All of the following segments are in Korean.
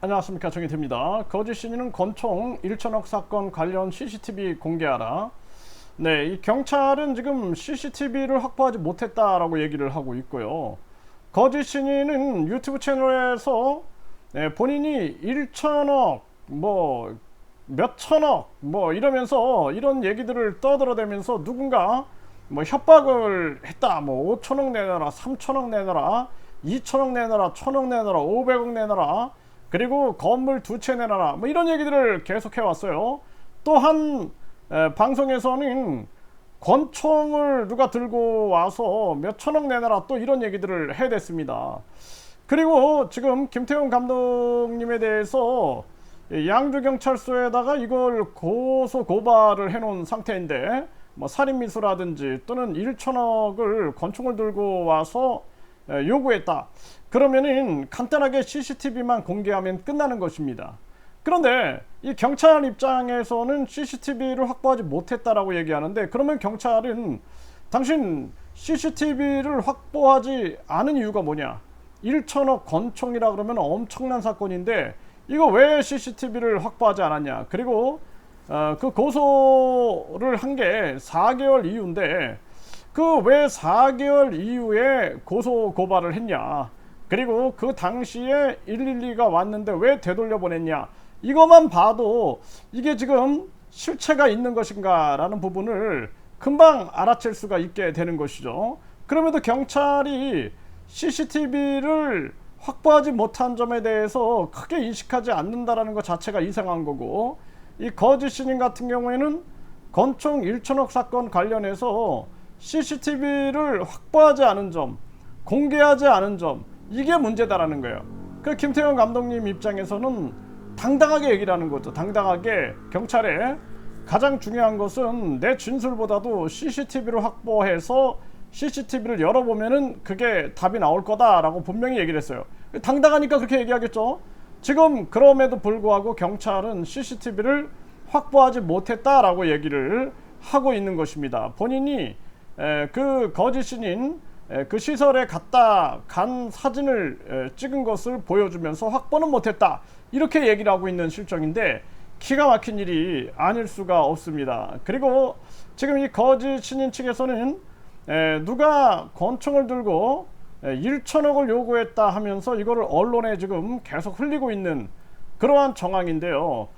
안녕하십니까 정의태입니다. 거짓 신인은 권총 1천억 사건 관련 CCTV 공개하라. 네, 이 경찰은 지금 CCTV를 확보하지 못했다라고 얘기를 하고 있고요. 거짓 신인은 유튜브 채널에서 네, 본인이 1천억 뭐 몇천억 뭐 이러면서 이런 얘기들을 떠들어대면서 누군가 뭐 협박을 했다 뭐 5천억 내놔라 3천억 내놔라 2천억 내놔라 1천억 내놔라 500억 내놔라 그리고 건물 두 채 내놔라. 뭐 이런 얘기들을 계속해 왔어요. 또한 에, 방송에서는 권총을 누가 들고 와서 몇 천억 내놔라 또 이런 얘기들을 해댔습니다. 그리고 지금 김태훈 감독님에 대해서 양주경찰서에다가 이걸 고소 고발을 해놓은 상태인데 뭐 살인미수라든지 또는 1천억을 권총을 들고 와서 에, 요구했다. 그러면은 간단하게 CCTV만 공개하면 끝나는 것입니다. 그런데 이 경찰 입장에서는 CCTV를 확보하지 못했다라고 얘기하는데 그러면 경찰은 당신 CCTV를 확보하지 않은 이유가 뭐냐? 1천억 권총이라 그러면 엄청난 사건인데 이거 왜 CCTV를 확보하지 않았냐? 그리고 어, 그 고소를 한 게 4개월 이후인데 그 왜 4개월 이후에 고소 고발을 했냐? 그리고 그 당시에 112가 왔는데 왜 되돌려 보냈냐? 이것만 봐도 이게 지금 실체가 있는 것인가라는 부분을 금방 알아챌 수가 있게 되는 것이죠. 그럼에도 경찰이 CCTV를 확보하지 못한 점에 대해서 크게 인식하지 않는다라는 것 자체가 이상한 거고 이 거짓 신인 같은 경우에는 건총 1천억 사건 관련해서 CCTV를 확보하지 않은 점, 공개하지 않은 점 이게 문제다라는 거예요. 그 김태형 감독님 입장에서는 당당하게 얘기를 하는 거죠. 당당하게 경찰에 가장 중요한 것은 내 진술보다도 CCTV를 확보해서 CCTV를 열어보면은 그게 답이 나올 거다라고 분명히 얘기를 했어요. 당당하니까 그렇게 얘기하겠죠. 지금 그럼에도 불구하고 경찰은 CCTV를 확보하지 못했다라고 얘기를 하고 있는 것입니다. 본인이 에, 그 거짓 신인 에, 그 시설에 갔다 간 사진을 에, 찍은 것을 보여주면서 확보는 못했다 이렇게 얘기를 하고 있는 실정인데 기가 막힌 일이 아닐 수가 없습니다. 그리고 지금 이 거짓 신인 측에서는 에, 누가 권총을 들고 에, 1천억을 요구했다 하면서 이거를 언론에 지금 계속 흘리고 있는 그러한 정황인데요.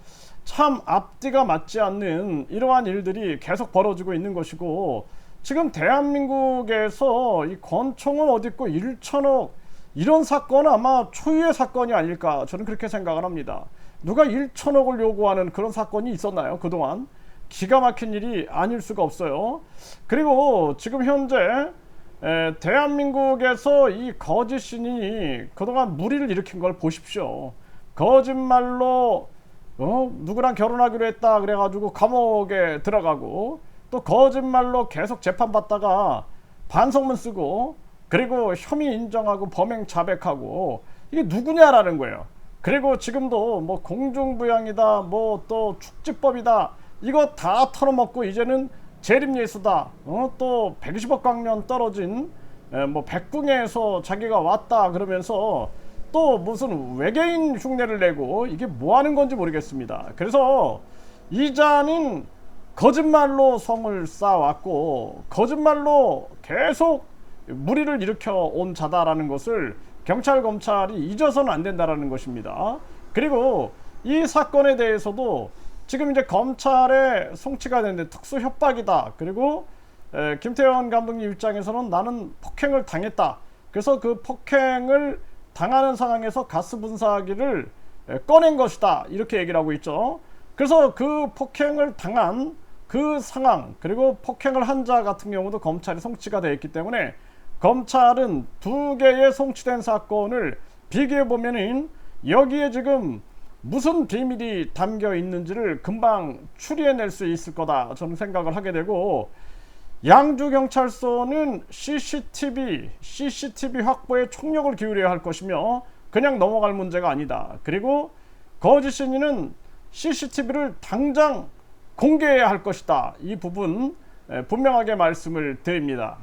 참 앞뒤가 맞지 않는 이러한 일들이 계속 벌어지고 있는 것이고 지금 대한민국에서 이 권총은 어디 있고 1천억 이런 사건은 아마 초유의 사건이 아닐까 저는 그렇게 생각을 합니다. 누가 1천억을 요구하는 그런 사건이 있었나요? 그동안 기가 막힌 일이 아닐 수가 없어요. 그리고 지금 현재 에, 대한민국에서 이 거짓 신인이 그동안 무리를 일으킨 걸 보십시오. 거짓말로 어? 누구랑 결혼하기로 했다 그래가지고 감옥에 들어가고 또 거짓말로 계속 재판받다가 반성문 쓰고 그리고 혐의 인정하고 범행 자백하고 이게 누구냐라는 거예요. 그리고 지금도 뭐 공중부양이다 뭐 또 축지법이다 이거 다 털어먹고 이제는 재림예수다 어? 또 120억 광년 떨어진 에, 뭐 백궁에서 자기가 왔다 그러면서 또 무슨 외계인 흉내를 내고 이게 뭐 하는 건지 모르겠습니다. 그래서 이자는 거짓말로 성을 쌓아왔고 거짓말로 계속 무리를 일으켜 온 자다라는 것을 경찰 검찰이 잊어서는 안 된다라는 것입니다. 그리고 이 사건에 대해서도 지금 이제 검찰에 송치가 됐는데 특수 협박이다. 그리고 에, 김태현 감독님 입장에서는 나는 폭행을 당했다. 그래서 그 폭행을 당하는 상황에서 가스 분사기를 에, 꺼낸 것이다. 이렇게 얘기를 하고 있죠. 그래서 그 폭행을 당한 그 상황 그리고 폭행을 한 자 같은 경우도 검찰이 송치가 되어 있기 때문에 검찰은 두 개의 송치된 사건을 비교해 보면은 여기에 지금 무슨 비밀이 담겨 있는지를 금방 추리해낼 수 있을 거다 저는 생각을 하게 되고 양주 경찰서는 CCTV, CCTV 확보에 총력을 기울여야 할 것이며 그냥 넘어갈 문제가 아니다. 그리고 거짓신이는 CCTV를 당장 공개해야 할 것이다. 이 부분 분명하게 말씀을 드립니다.